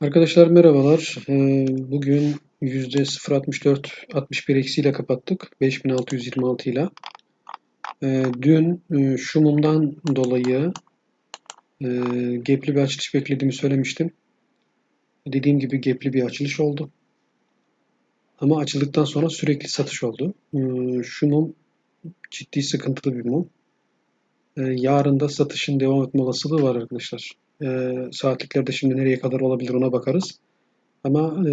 Arkadaşlar merhabalar. Ee, Bugün %0.64-61 eksiyle kapattık. 5626 ile. Ee, Dün e, şu mumdan dolayı e, gapli bir açılış beklediğimi söylemiştim. Dediğim gibi gapli bir açılış oldu. Ama açıldıktan sonra sürekli satış oldu. Ee, Şu mum ciddi sıkıntılı bir mum. Yarın da satışın devam etme olasılığı var arkadaşlar. Ee, Saatliklerde şimdi nereye kadar olabilir ona bakarız. Ama e,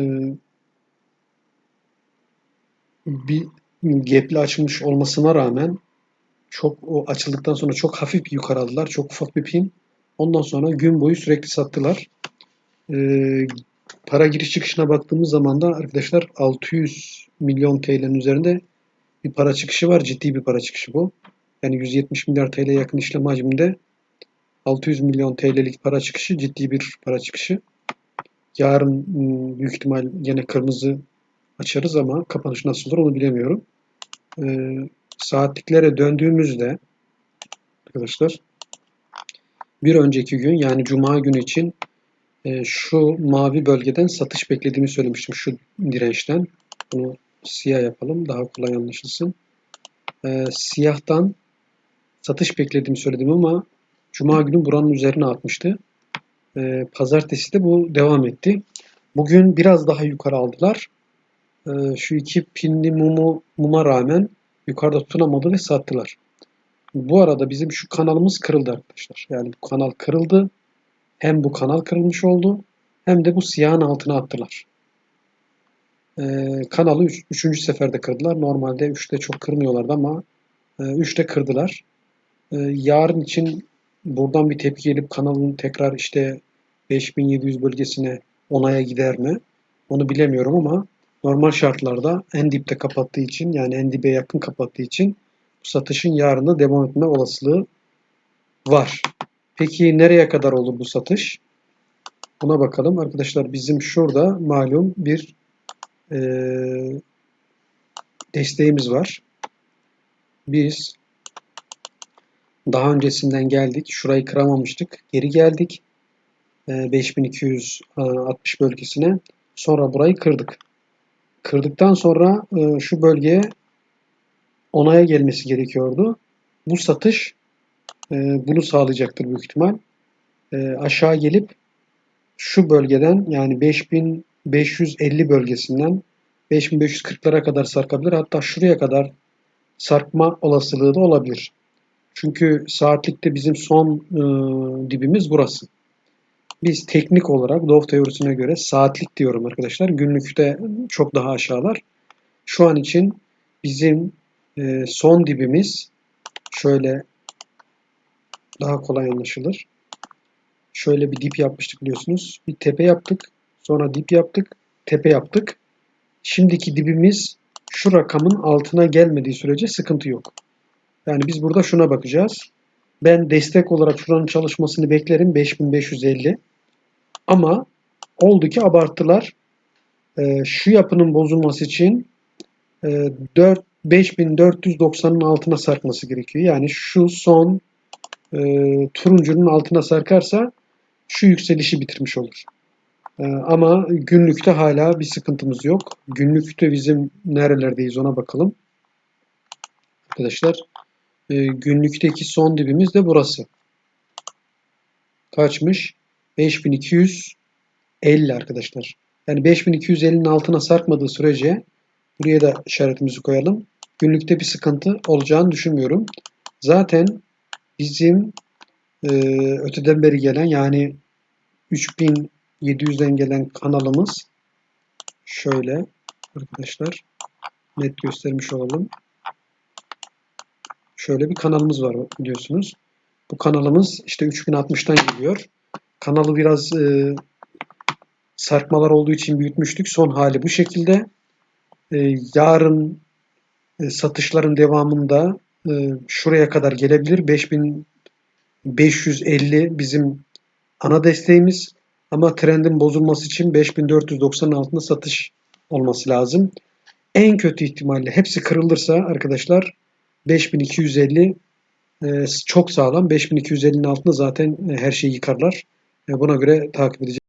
bir gap'li açılmış olmasına rağmen çok o açıldıktan sonra çok hafif bir yukarı aldılar. Çok ufak bir pin. Ondan sonra gün boyu sürekli sattılar. Ee, para giriş çıkışına baktığımız zaman da arkadaşlar 600 milyon TL'nin üzerinde bir para çıkışı var. Ciddi bir para çıkışı bu. Yani 170 milyar TL yakın işlem hacminde 600 milyon TL'lik para çıkışı ciddi bir para çıkışı. Yarın ıı, büyük ihtimal yine kırmızı açarız ama kapanış nasıl olur onu bilemiyorum. Ee, saatliklere döndüğümüzde arkadaşlar bir önceki gün yani cuma günü için e, şu mavi bölgeden satış beklediğimi söylemiştim şu dirençten. Bunu siyah yapalım daha kolay anlaşılsın. Ee, siyahtan satış beklediğimi söyledim ama cuma günü buranın üzerine atmıştı. Ee, pazartesi de bu devam etti. Bugün biraz daha yukarı aldılar. Ee, şu iki pinli mumu muma rağmen yukarıda tutunamadı ve sattılar. Bu arada bizim şu kanalımız kırıldı arkadaşlar. Yani bu kanal kırıldı. Hem bu kanal kırılmış oldu hem de bu siyahın altına attılar. Ee, kanalı üç, üçüncü seferde kırdılar. Normalde üçte çok kırmıyorlardı ama e, üçte kırdılar. Ee, yarın için buradan bir tepki gelip kanalın tekrar işte 5700 bölgesine onaya gider mi? Onu bilemiyorum ama normal şartlarda en dipte kapattığı için yani en dibe yakın kapattığı için bu satışın yarına devam etme olasılığı var. Peki nereye kadar olur bu satış? Buna bakalım. Arkadaşlar bizim şurada malum bir e, desteğimiz var. Biz daha öncesinden geldik. Şurayı kıramamıştık. Geri geldik. E, 5260 bölgesine. Sonra burayı kırdık. Kırdıktan sonra e, şu bölgeye onaya gelmesi gerekiyordu. Bu satış e, bunu sağlayacaktır büyük ihtimal. E, aşağı gelip şu bölgeden yani 5550 bölgesinden 5540'lara kadar sarkabilir. Hatta şuraya kadar sarkma olasılığı da olabilir. Çünkü saatlikte bizim son e, dibimiz burası. Biz teknik olarak Dove teorisine göre saatlik diyorum arkadaşlar. Günlükte çok daha aşağılar. Şu an için bizim e, son dibimiz şöyle daha kolay anlaşılır. Şöyle bir dip yapmıştık biliyorsunuz. Bir tepe yaptık. Sonra dip yaptık. Tepe yaptık. Şimdiki dibimiz şu rakamın altına gelmediği sürece sıkıntı yok. Yani biz burada şuna bakacağız. Ben destek olarak şuranın çalışmasını beklerim 5550. Ama oldu ki abarttılar. E, şu yapının bozulması için e, 4 5490'ın altına sarkması gerekiyor. Yani şu son e, turuncunun altına sarkarsa şu yükselişi bitirmiş olur. E, ama günlükte hala bir sıkıntımız yok. Günlükte bizim nerelerdeyiz ona bakalım. Arkadaşlar e, günlükteki son dibimiz de burası. Kaçmış? 5250 arkadaşlar. Yani 5250'nin altına sarkmadığı sürece buraya da işaretimizi koyalım. Günlükte bir sıkıntı olacağını düşünmüyorum. Zaten bizim e, öteden beri gelen yani 3700'den gelen kanalımız şöyle arkadaşlar net göstermiş olalım. Şöyle bir kanalımız var biliyorsunuz. Bu kanalımız işte 3060'tan geliyor. Kanalı biraz e, sarkmalar olduğu için büyütmüştük. Son hali bu şekilde. E, yarın e, satışların devamında e, şuraya kadar gelebilir. 5550 bizim ana desteğimiz. Ama trendin bozulması için 5490'ın altında satış olması lazım. En kötü ihtimalle hepsi kırılırsa arkadaşlar 5250 e, çok sağlam. 5250'nin altında zaten e, her şeyi yıkarlar. E, buna göre takip edeceğiz.